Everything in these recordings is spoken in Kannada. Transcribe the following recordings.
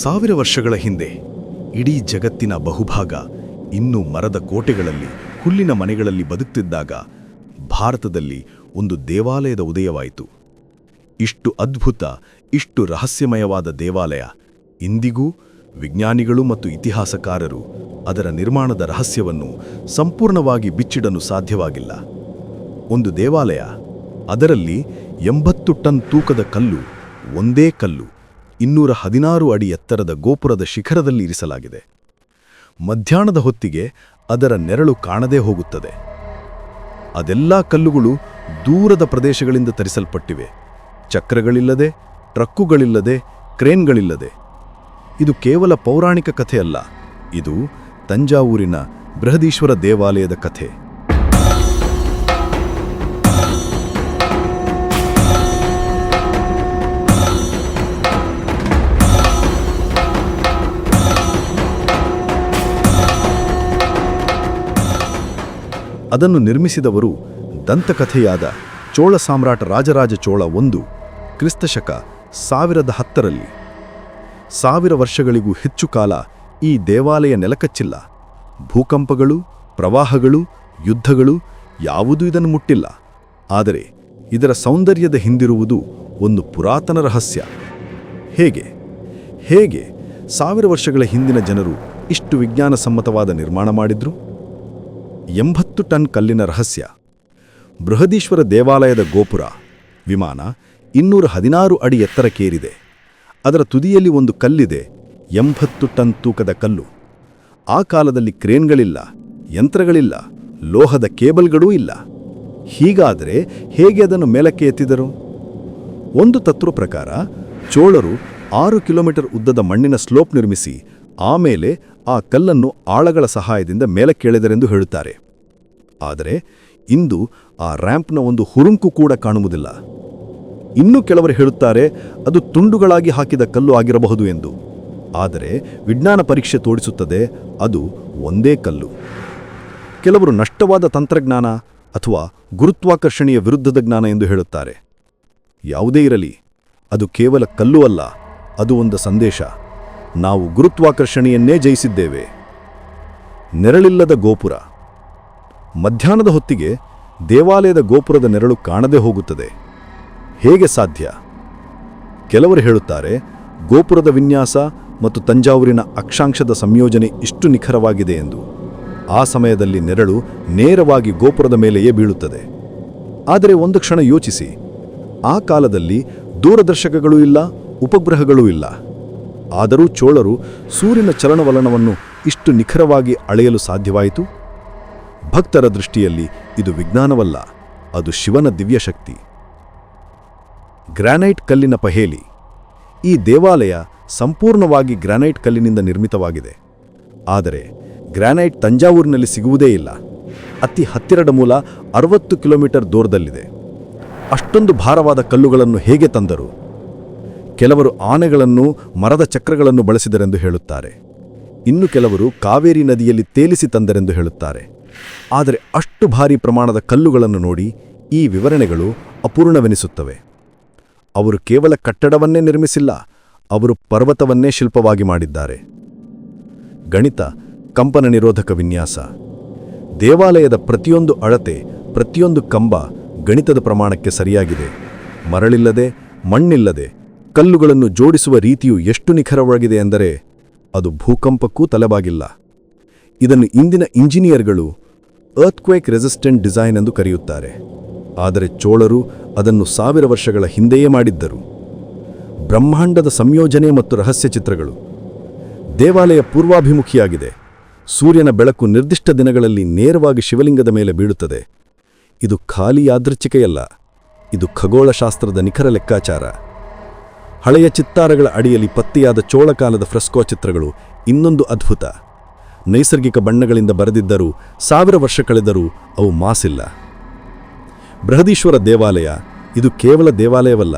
ಸಾವಿರ ವರ್ಷಗಳ ಹಿಂದೆ, ಇಡೀ ಜಗತ್ತಿನ ಬಹುಭಾಗ ಇನ್ನೂ ಮರದ ಕೋಟೆಗಳಲ್ಲಿ, ಹುಲ್ಲಿನ ಮನೆಗಳಲ್ಲಿ ಬದುಕ್ತಿದ್ದಾಗ ಭಾರತದಲ್ಲಿ ಒಂದು ದೇವಾಲಯದ ಉದಯವಾಯಿತು. ಇಷ್ಟು ಅದ್ಭುತ, ಇಷ್ಟು ರಹಸ್ಯಮಯವಾದ ದೇವಾಲಯ, ಇಂದಿಗೂ ವಿಜ್ಞಾನಿಗಳು ಮತ್ತು ಇತಿಹಾಸಕಾರರು ಅದರ ನಿರ್ಮಾಣದ ರಹಸ್ಯವನ್ನು ಸಂಪೂರ್ಣವಾಗಿ ಬಿಚ್ಚಿಡಲು ಸಾಧ್ಯವಾಗಿಲ್ಲ. ಒಂದು ದೇವಾಲಯ, ಅದರಲ್ಲಿ ಎಂಬತ್ತು ಟನ್ ತೂಕದ ಕಲ್ಲು, ಒಂದೇ ಕಲ್ಲು ಇನ್ನೂರ ಹದಿನಾರು ಅಡಿ ಎತ್ತರದ ಗೋಪುರದ ಶಿಖರದಲ್ಲಿ ಇರಿಸಲಾಗಿದೆ. ಮಧ್ಯಾಹ್ನದ ಹೊತ್ತಿಗೆ ಅದರ ನೆರಳು ಕಾಣದೇ ಹೋಗುತ್ತದೆ. ಅದೆಲ್ಲಾ ಕಲ್ಲುಗಳು ದೂರದ ಪ್ರದೇಶಗಳಿಂದ ತರಿಸಲ್ಪಟ್ಟಿವೆ. ಚಕ್ರಗಳಿಲ್ಲದೆ, ಟ್ರಕ್ಕುಗಳಿಲ್ಲದೆ, ಕ್ರೇನ್ಗಳಿಲ್ಲದೆ. ಇದು ಕೇವಲ ಪೌರಾಣಿಕ ಕಥೆಯಲ್ಲ. ಇದು ತಂಜಾವೂರಿನ ಬೃಹದೀಶ್ವರ ದೇವಾಲಯದ ಕಥೆ. ಅದನ್ನು ನಿರ್ಮಿಸಿದವರು ದಂತಕಥೆಯಾದ ಚೋಳ ಸಾಮ್ರಾಟ ರಾಜರಾಜ ಚೋಳ ಒಂದು, ಕ್ರಿಸ್ತಶಕ ಸಾವಿರದ ಹತ್ತರಲ್ಲಿ. ಸಾವಿರ ವರ್ಷಗಳಿಗೂ ಹೆಚ್ಚು ಕಾಲ ಈ ದೇವಾಲಯ ನೆಲಕಚ್ಚಿಲ್ಲ. ಭೂಕಂಪಗಳು, ಪ್ರವಾಹಗಳು, ಯುದ್ಧಗಳು ಯಾವುದೂ ಇದನ್ನು ಮುಟ್ಟಿಲ್ಲ. ಆದರೆ ಇದರ ಸೌಂದರ್ಯದ ಹಿಂದಿರುವುದು ಒಂದು ಪುರಾತನ ರಹಸ್ಯ. ಹೇಗೆ? ಹೇಗೆ ಸಾವಿರ ವರ್ಷಗಳ ಹಿಂದಿನ ಜನರು ಇಷ್ಟು ವಿಜ್ಞಾನಸಮ್ಮತವಾದ ನಿರ್ಮಾಣ ಮಾಡಿದ್ರು? ಎಂಬತ್ತು ಟನ್ ಕಲ್ಲಿನ ರಹಸ್ಯ. ಬೃಹದೀಶ್ವರ ದೇವಾಲಯದ ಗೋಪುರ, ವಿಮಾನ ಇನ್ನೂರ ಹದಿನಾರು ಅಡಿ ಎತ್ತರಕ್ಕೇರಿದೆ. ಅದರ ತುದಿಯಲ್ಲಿ ಒಂದು ಕಲ್ಲಿದೆ, ಎಂಬತ್ತು ಟನ್ ತೂಕದ ಕಲ್ಲು. ಆ ಕಾಲದಲ್ಲಿ ಕ್ರೇನ್ಗಳಿಲ್ಲ, ಯಂತ್ರಗಳಿಲ್ಲ, ಲೋಹದ ಕೇಬಲ್ಗಳೂ ಇಲ್ಲ. ಹೀಗಾದರೆ ಹೇಗೆ ಅದನ್ನು ಮೇಲಕ್ಕೆ ಎತ್ತಿದರು? ಒಂದು ತತ್ವ ಪ್ರಕಾರ, ಚೋಳರು ಆರು ಕಿಲೋಮೀಟರ್ ಉದ್ದದ ಮಣ್ಣಿನ ಸ್ಲೋಪ್ ನಿರ್ಮಿಸಿ, ಆಮೇಲೆ ಆ ಕಲ್ಲನ್ನು ಆಳಗಳ ಸಹಾಯದಿಂದ ಮೇಲಕ್ಕೆಳೆದರೆಂದು ಹೇಳುತ್ತಾರೆ. ಆದರೆ ಇಂದು ಆ ರ್ಯಾಂಪ್ನ ಒಂದು ಹುರುಂಕು ಕೂಡ ಕಾಣುವುದಿಲ್ಲ. ಇನ್ನೂ ಕೆಲವರು ಹೇಳುತ್ತಾರೆ, ಅದು ತುಂಡುಗಳಾಗಿ ಹಾಕಿದ ಕಲ್ಲು ಆಗಿರಬಹುದು ಎಂದು. ಆದರೆ ವಿಜ್ಞಾನ ಪರೀಕ್ಷೆ ತೋರಿಸುತ್ತದೆ, ಅದು ಒಂದೇ ಕಲ್ಲು. ಕೆಲವರು ನಷ್ಟವಾದ ತಂತ್ರಜ್ಞಾನ ಅಥವಾ ಗುರುತ್ವಾಕರ್ಷಣೆಯ ವಿರುದ್ಧದ ಜ್ಞಾನ ಎಂದು ಹೇಳುತ್ತಾರೆ. ಯಾವುದೇ ಇರಲಿ, ಅದು ಕೇವಲ ಕಲ್ಲು ಅಲ್ಲ, ಅದು ಒಂದು ಸಂದೇಶ. ನಾವು ಗುರುತ್ವಾಕರ್ಷಣೆಯನ್ನೇ ಜಯಿಸಿದ್ದೇವೆ. ನೆರಳಿಲ್ಲದ ಗೋಪುರ. ಮಧ್ಯಾಹ್ನದ ಹೊತ್ತಿಗೆ ದೇವಾಲಯದ ಗೋಪುರದ ನೆರಳು ಕಾಣದೆ ಹೋಗುತ್ತದೆ. ಹೇಗೆ ಸಾಧ್ಯ? ಕೆಲವರು ಹೇಳುತ್ತಾರೆ, ಗೋಪುರದ ವಿನ್ಯಾಸ ಮತ್ತು ತಂಜಾವೂರಿನ ಅಕ್ಷಾಂಶದ ಸಂಯೋಜನೆ ಇಷ್ಟು ನಿಖರವಾಗಿದೆ ಎಂದು. ಆ ಸಮಯದಲ್ಲಿ ನೆರಳು ನೇರವಾಗಿ ಗೋಪುರದ ಮೇಲೆಯೇ ಬೀಳುತ್ತದೆ. ಆದರೆ ಒಂದು ಕ್ಷಣ ಯೋಚಿಸಿ. ಆ ಕಾಲದಲ್ಲಿ ದೂರದರ್ಶಕಗಳೂ ಇಲ್ಲ, ಉಪಗ್ರಹಗಳೂ ಇಲ್ಲ. ಆದರೂ ಚೋಳರು ಸೂರ್ಯನ ಚಲನವಲನವನ್ನು ಇಷ್ಟು ನಿಖರವಾಗಿ ಅಳೆಯಲು ಸಾಧ್ಯವಾಯಿತು? ಭಕ್ತರ ದೃಷ್ಟಿಯಲ್ಲಿ ಇದು ವಿಜ್ಞಾನವಲ್ಲ, ಅದು ಶಿವನ ದಿವ್ಯಶಕ್ತಿ. ಗ್ರಾನೈಟ್ ಕಲ್ಲಿನ ಪಹೇಲಿ. ಈ ದೇವಾಲಯ ಸಂಪೂರ್ಣವಾಗಿ ಗ್ರಾನೈಟ್ ಕಲ್ಲಿನಿಂದ ನಿರ್ಮಿತವಾಗಿದೆ. ಆದರೆ ಗ್ರಾನೈಟ್ ತಂಜಾವೂರಿನಲ್ಲಿ ಸಿಗುವುದೇ ಇಲ್ಲ. ಅತಿ ಹತ್ತಿರದ ಮೂಲ ಅರವತ್ತು ಕಿಲೋಮೀಟರ್ ದೂರದಲ್ಲಿದೆ. ಅಷ್ಟೊಂದು ಭಾರವಾದ ಕಲ್ಲುಗಳನ್ನು ಹೇಗೆ ತಂದರು? ಕೆಲವರು ಆನೆಗಳನ್ನು, ಮರದ ಚಕ್ರಗಳನ್ನು ಬಳಸಿದರೆಂದು ಹೇಳುತ್ತಾರೆ. ಇನ್ನು ಕೆಲವರು ಕಾವೇರಿ ನದಿಯಲ್ಲಿ ತೇಲಿಸಿ ತಂದರೆಂದು ಹೇಳುತ್ತಾರೆ. ಆದರೆ ಅಷ್ಟು ಭಾರಿ ಪ್ರಮಾಣದ ಕಲ್ಲುಗಳನ್ನು ನೋಡಿ ಈ ವಿವರಣೆಗಳು ಅಪೂರ್ಣವೆನಿಸುತ್ತವೆ. ಅವರು ಕೇವಲ ಕಟ್ಟಡವನ್ನೇ ನಿರ್ಮಿಸಿಲ್ಲ, ಅವರು ಪರ್ವತವನ್ನೇ ಶಿಲ್ಪವಾಗಿ ಮಾಡಿದ್ದಾರೆ. ಗಣಿತ, ಕಂಪನ ನಿರೋಧಕ ವಿನ್ಯಾಸ. ದೇವಾಲಯದ ಪ್ರತಿಯೊಂದು ಅಳತೆ, ಪ್ರತಿಯೊಂದು ಕಂಬ ಗಣಿತದ ಪ್ರಮಾಣಕ್ಕೆ ಸರಿಯಾಗಿದೆ. ಮರಳಿಲ್ಲದೆ, ಮಣ್ಣಿಲ್ಲದೆ ಕಲ್ಲುಗಳನ್ನು ಜೋಡಿಸುವ ರೀತಿಯು ಎಷ್ಟು ನಿಖರವಾಗಿದೆ ಎಂದರೆ ಅದು ಭೂಕಂಪಕ್ಕೂ ತಲೆಬಾಗಿಲ್ಲ. ಇದನ್ನು ಇಂದಿನ ಇಂಜಿನಿಯರ್ಗಳು ಅರ್ತ್ಕ್ವೇಕ್ ರೆಸಿಸ್ಟೆಂಟ್ ಡಿಸೈನ್ ಎಂದು ಕರೆಯುತ್ತಾರೆ. ಆದರೆ ಚೋಳರು ಅದನ್ನು ಸಾವಿರ ವರ್ಷಗಳ ಹಿಂದೆಯೇ ಮಾಡಿದ್ದರು. ಬ್ರಹ್ಮಾಂಡದ ಸಂಯೋಜನೆ ಮತ್ತು ರಹಸ್ಯ ಚಿತ್ರಗಳು. ದೇವಾಲಯ ಪೂರ್ವಾಭಿಮುಖಿಯಾಗಿದೆ. ಸೂರ್ಯನ ಬೆಳಕು ನಿರ್ದಿಷ್ಟ ದಿನಗಳಲ್ಲಿ ನೇರವಾಗಿ ಶಿವಲಿಂಗದ ಮೇಲೆ ಬೀಳುತ್ತದೆ. ಇದು ಖಾಲಿ ಯಾದೃಚ್ಛಿಕೆಯಲ್ಲ. ಇದು ಖಗೋಳಶಾಸ್ತ್ರದ ನಿಖರ ಲೆಕ್ಕಾಚಾರ. ಹಳೆಯ ಚಿತ್ತಾರಗಳ ಅಡಿಯಲ್ಲಿ ಪತ್ತೆಯಾದ ಚೋಳಕಾಲದ ಫ್ರೆಸ್ಕೋ ಚಿತ್ರಗಳು ಇನ್ನೊಂದು ಅದ್ಭುತ. ನೈಸರ್ಗಿಕ ಬಣ್ಣಗಳಿಂದ ಬರೆದಿದ್ದರೂ ಸಾವಿರ ವರ್ಷ ಕಳೆದರೂ ಅವು ಮಾಸಿಲ್ಲ. ಬೃಹದೀಶ್ವರ ದೇವಾಲಯ ಇದು ಕೇವಲ ದೇವಾಲಯವಲ್ಲ.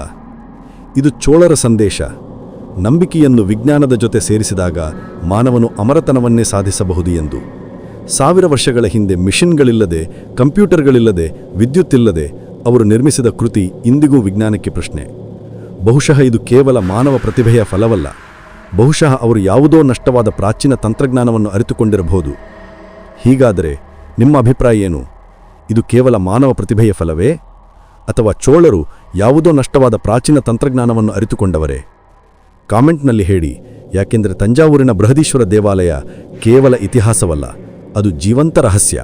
ಇದು ಚೋಳರ ಸಂದೇಶ. ನಂಬಿಕೆಯನ್ನು ವಿಜ್ಞಾನದ ಜೊತೆ ಸೇರಿಸಿದಾಗ ಮಾನವನು ಅಮರತನವನ್ನೇ ಸಾಧಿಸಬಹುದು ಎಂದು. ಸಾವಿರ ವರ್ಷಗಳ ಹಿಂದೆ ಮಿಷಿನ್ಗಳಿಲ್ಲದೆ, ಕಂಪ್ಯೂಟರ್ಗಳಿಲ್ಲದೆ, ವಿದ್ಯುತ್ತಿಲ್ಲದೆ ಅವರು ನಿರ್ಮಿಸಿದ ಕೃತಿ ಇಂದಿಗೂ ವಿಜ್ಞಾನಕ್ಕೆ ಪ್ರಶ್ನೆ. ಬಹುಶಃ ಇದು ಕೇವಲ ಮಾನವ ಪ್ರತಿಭೆಯ ಫಲವಲ್ಲ. ಬಹುಶಃ ಅವರು ಯಾವುದೋ ನಷ್ಟವಾದ ಪ್ರಾಚೀನ ತಂತ್ರಜ್ಞಾನವನ್ನು ಅರಿತುಕೊಂಡಿರಬಹುದು. ಹೀಗಾದರೆ ನಿಮ್ಮ ಅಭಿಪ್ರಾಯ ಏನು? ಇದು ಕೇವಲ ಮಾನವ ಪ್ರತಿಭೆಯ ಫಲವೇ? ಅಥವಾ ಚೋಳರು ಯಾವುದೋ ನಷ್ಟವಾದ ಪ್ರಾಚೀನ ತಂತ್ರಜ್ಞಾನವನ್ನು ಅರಿತುಕೊಂಡವರೇ? ಕಾಮೆಂಟ್ನಲ್ಲಿ ಹೇಳಿ. ಯಾಕೆಂದರೆ ತಂಜಾವೂರಿನ ಬೃಹದೀಶ್ವರ ದೇವಾಲಯ ಕೇವಲ ಇತಿಹಾಸವಲ್ಲ, ಅದು ಜೀವಂತ ರಹಸ್ಯ.